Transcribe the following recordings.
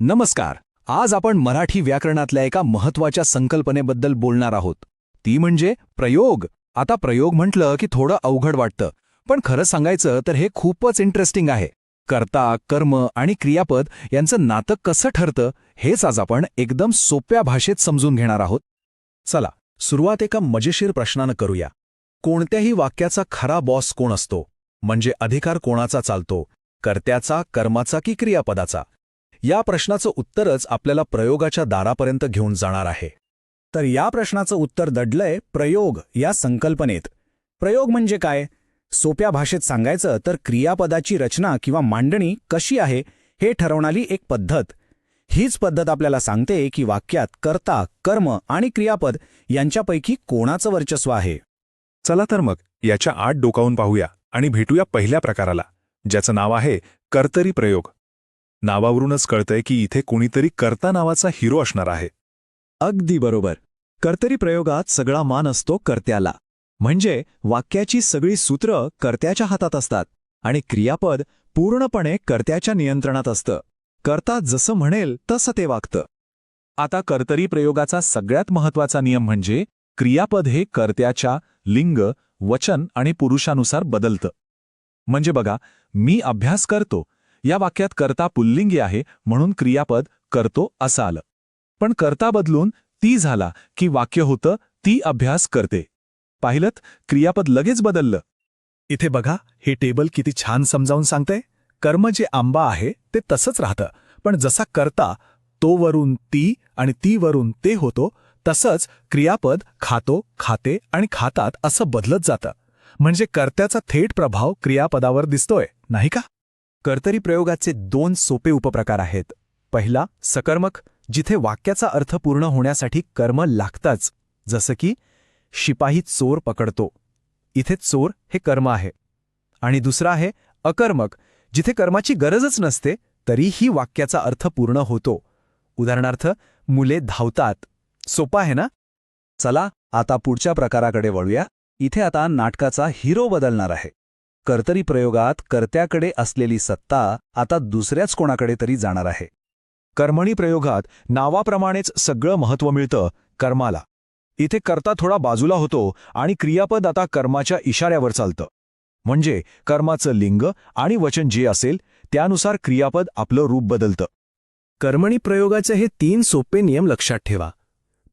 नमस्कार. आज आपण मराठी व्याकरणातल्या एका महत्त्वाच्या संकल्पनेबद्दल बोलणार आहोत. ती म्हणजे प्रयोग. आता प्रयोग म्हटलं की थोडं अवघड वाटतं. पण खरं सांगायचं तर हे खूपच इंटरेस्टिंग आहे. कर्ता कर्म आणि क्रियापद यांचं नातं कसं ठरतं हेच आज आपण एकदम सोप्या भाषेत समजून घेणार आहोत. चला सुरुवात एका मजेशीर प्रश्नानं करूया. कोणत्याही वाक्याचा खरा बॉस कोण असतो? म्हणजे अधिकार कोणाचा चालतो? कर्त्याचा कर्माचा की क्रियापदाचा? या प्रश्नाचं उत्तरच आपल्याला प्रयोगाच्या दारापर्यंत घेऊन जाणार आहे. तर या प्रश्नाचं उत्तर दडलंय प्रयोग या संकल्पनेत. प्रयोग म्हणजे काय? सोप्या भाषेत सांगायचं तर क्रियापदाची रचना किंवा मांडणी कशी आहे हे ठरवणारी एक पद्धत. हीच पद्धत आपल्याला सांगते की वाक्यात कर्ता कर्म आणि क्रियापद यांच्यापैकी कोणाचं वर्चस्व आहे? चला तर मग याच्या आत डोकावून पाहूया आणि भेटूया पहिल्या प्रकाराला ज्याचं नाव आहे कर्तरी प्रयोग. नावावरूनच कळतंय की इथे कोणीतरी कर्ता नावाचा हिरो असणार आहे. अगदी बरोबर. कर्तरी प्रयोगात सगळा मान असतो कर्त्याला. म्हणजे वाक्याची सगळी सूत्र कर्त्याच्या हातात असतात आणि क्रियापद पूर्णपणे कर्त्याच्या नियंत्रणात असतं. कर्ता जसं म्हणेल तसं ते वागतं. आता कर्तरी प्रयोगाचा सगळ्यात महत्त्वाचा नियम म्हणजे क्रियापद हे कर्त्याच्या लिंग वचन आणि पुरुषानुसार बदलतं. म्हणजे बघा मी अभ्यास करतो या वाक्यात कर्ता पुल्लिंगी आहे म्हणून क्रियापद करतो असं आलं पण कर्ता बदलून ती झाला की वाक्य होतं ती अभ्यास करते. पाहिलत क्रियापद लगेच बदललं. इथे बघा हे टेबल किती छान समजावून सांगते कर्म जे आंबा आहे ते तसंच राहतं. पण जसा करता तो वरून ती आणि ती वरून ते होतो तसंच क्रियापद खातो खाते आणि खातात असं बदलत जातं. म्हणजे कर्त्याचा थेट प्रभाव क्रियापदावर दिसतोय नाही का? कर्तरी प्रयोगाचे दोन सोपे उपप्रकार आहेत. पहिला सकर्मक जिथे वाक्याचा अर्थ पूर्ण होण्यासाठी कर्म लागताच जसं की शिपाही चोर पकडतो. इथे चोर हे कर्म आहे. आणि दुसरा आहे अकर्मक जिथे कर्माची गरजच नसते तरीही वाक्याचा अर्थ पूर्ण होतो. उदाहरणार्थ मुले धावतात. सोपा आहे ना? चला आता पुढच्या प्रकाराकडे वळूया. इथे आता नाटकाचा हिरो बदलणार आहे. कर्तरी प्रयोगात कर्त्याकडे असलेली सत्ता आता दुसऱ्याच कोणाकडे तरी जाणार आहे. कर्मणी प्रयोगात नावाप्रमाणेच सगळं महत्त्व मिळतं कर्माला. इथे कर्ता थोडा बाजूला होतो आणि क्रियापद आता कर्माच्या इशाऱ्यावर चालतं. म्हणजे कर्माचं लिंग आणि वचन जे असेल त्यानुसार क्रियापद आपलं रूप बदलतं. कर्मणी प्रयोगाचे हे तीन सोपे नियम लक्षात ठेवा.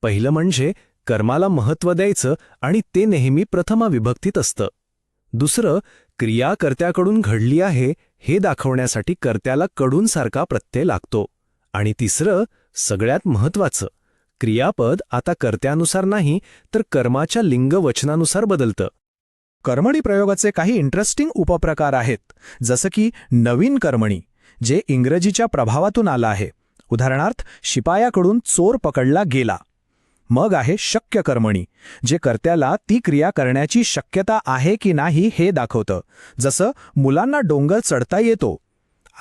पहिलं म्हणजे कर्माला महत्त्व द्यायचं आणि ते नेहमी प्रथमा विभक्तीत असतं. दुसरं क्रिया कर्त्याकडून घडली आहे हे दाखवण्यासाठी कर्त्याला कडूंसारखा प्रत्यय लागतो. आणि तिसरं सगळ्यात महत्त्वाचं क्रियापद आता कर्त्यानुसार नाही तर कर्माच्या लिंग वचनानुसार बदलतं. कर्मणी प्रयोगाचे काही इंटरेस्टिंग उपप्रकार आहेत जसं की नवीन कर्मणी जे इंग्रजीच्या प्रभावातून आलं आहे. उदाहरणार्थ शिपायाकडून चोर पकडला गेला. मग आहे शक्य कर्मणी जे कर्त्याला ती क्रिया करण्याची शक्यता आहे की नाही हे दाखवतं. जसं मुलांना डोंगर चढता येतो.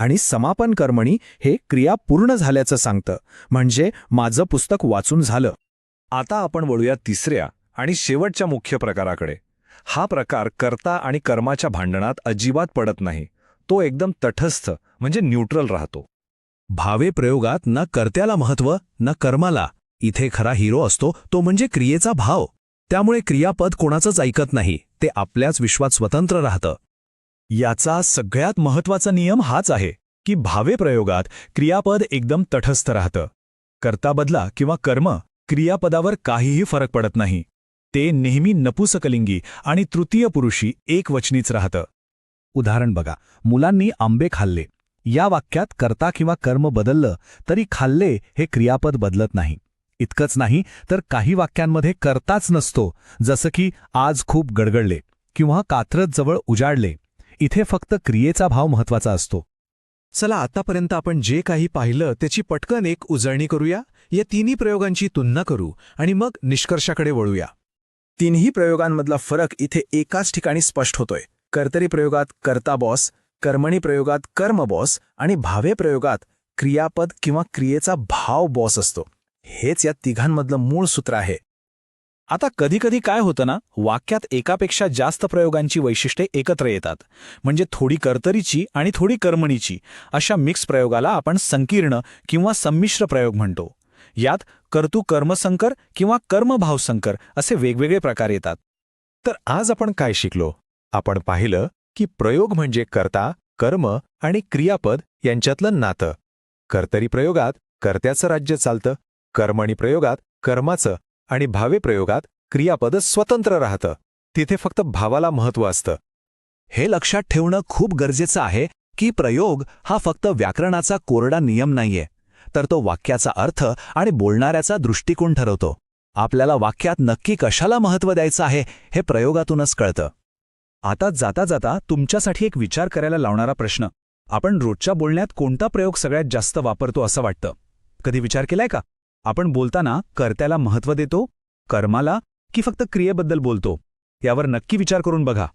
आणि समापन कर्मणी हे क्रिया पूर्ण झाल्याचं सांगतं. म्हणजे माझं पुस्तक वाचून झालं. आता आपण वळूया तिसऱ्या आणि शेवटच्या मुख्य प्रकाराकडे. हा प्रकार कर्ता आणि कर्माच्या भांडणात अजिबात पडत नाही. तो एकदम तटस्थ म्हणजे न्यूट्रल राहतो. भावे प्रयोगात न कर्त्याला महत्त्व न कर्माला. इथे खरा हिरो असतो तो म्हणजे क्रियेचा भाव. त्यामुळे क्रियापद कोणाचंच ऐकत नाही ते आपल्याच विश्वात स्वतंत्र राहतं. याचा सगळ्यात महत्त्वाचा नियम हाच आहे की भावे प्रयोगात क्रियापद एकदम तटस्थ राहतं. कर्ता बदला किंवा कर्म क्रियापदावर काहीही फरक पडत नाही. ते नेहमी नपुसकलिंगी आणि तृतीय पुरुषी एकवचनीच राहतं. उदाहरण बघा मुलांनी आंबे खाल्ले. या वाक्यात कर्ता किंवा कर्म बदललं तरी खाल्ले हे क्रियापद बदलत नाही. इतकंच नाही तर काही वाक्यांमध्ये करताच नसतो जसं की आज खूप गडगडले किंवा कात्रज जवळ उजाडले. इथे फक्त क्रियेचा भाव महत्त्वाचा असतो. चला आतापर्यंत आपण जे काही पाहिलं त्याची पटकन एक उजळणी करूया. या तिन्ही प्रयोगांची तुलना करू आणि मग निष्कर्षाकडे वळूया. तिन्ही प्रयोगांमधला फरक इथे एकाच ठिकाणी स्पष्ट होतोय. कर्तरी प्रयोगात कर्ता बॉस कर्मणी प्रयोगात कर्म बॉस आणि भावे प्रयोगात क्रियापद किंवा क्रियेचा भाव बॉस असतो. हेच या तिघांमधलं मूळ सूत्र आहे. आता कधीकधी काय होतं ना वाक्यात एकापेक्षा जास्त प्रयोगांची वैशिष्ट्ये एकत्र येतात. म्हणजे थोडी कर्तरीची आणि थोडी कर्मणीची अशा मिक्स प्रयोगाला आपण संकीर्ण किंवा संमिश्र प्रयोग म्हणतो. यात कर्तू कर्मसंकर किंवा कर्मभावसंकर असे वेगवेगळे प्रकार येतात. तर आज आपण काय शिकलो? आपण पाहिलं की प्रयोग म्हणजे कर्ता कर्म आणि क्रियापद यांच्यातलं नातं. कर्तरी प्रयोगात कर्त्याचं राज्य चालतं कर्मणी प्रयोगात कर्माचं आणि भावे प्रयोगात क्रियापद स्वतंत्र राहतं. तिथे फक्त भावाला महत्त्व असतं. हे लक्षात ठेवणं खूप गरजेचं आहे की प्रयोग हा फक्त व्याकरणाचा कोरडा नियम नाहीये तर तो वाक्याचा अर्थ आणि बोलणाऱ्याचा दृष्टिकोन ठरवतो. आपल्याला वाक्यात नक्की कशाला महत्त्व द्यायचं आहे हे प्रयोगातूनच कळतं. आता जाता जाता तुमच्यासाठी एक विचार करायला लावणारा प्रश्न. आपण रोजच्या बोलण्यात कोणता प्रयोग सगळ्यात जास्त वापरतो असं वाटतं? कधी विचार केलाय का? आपण बोलताना कर्त्याला महत्त्व देतो कर्माला की फक्त क्रियेबद्दल बोलतो? यावर नक्की विचार करून बघा.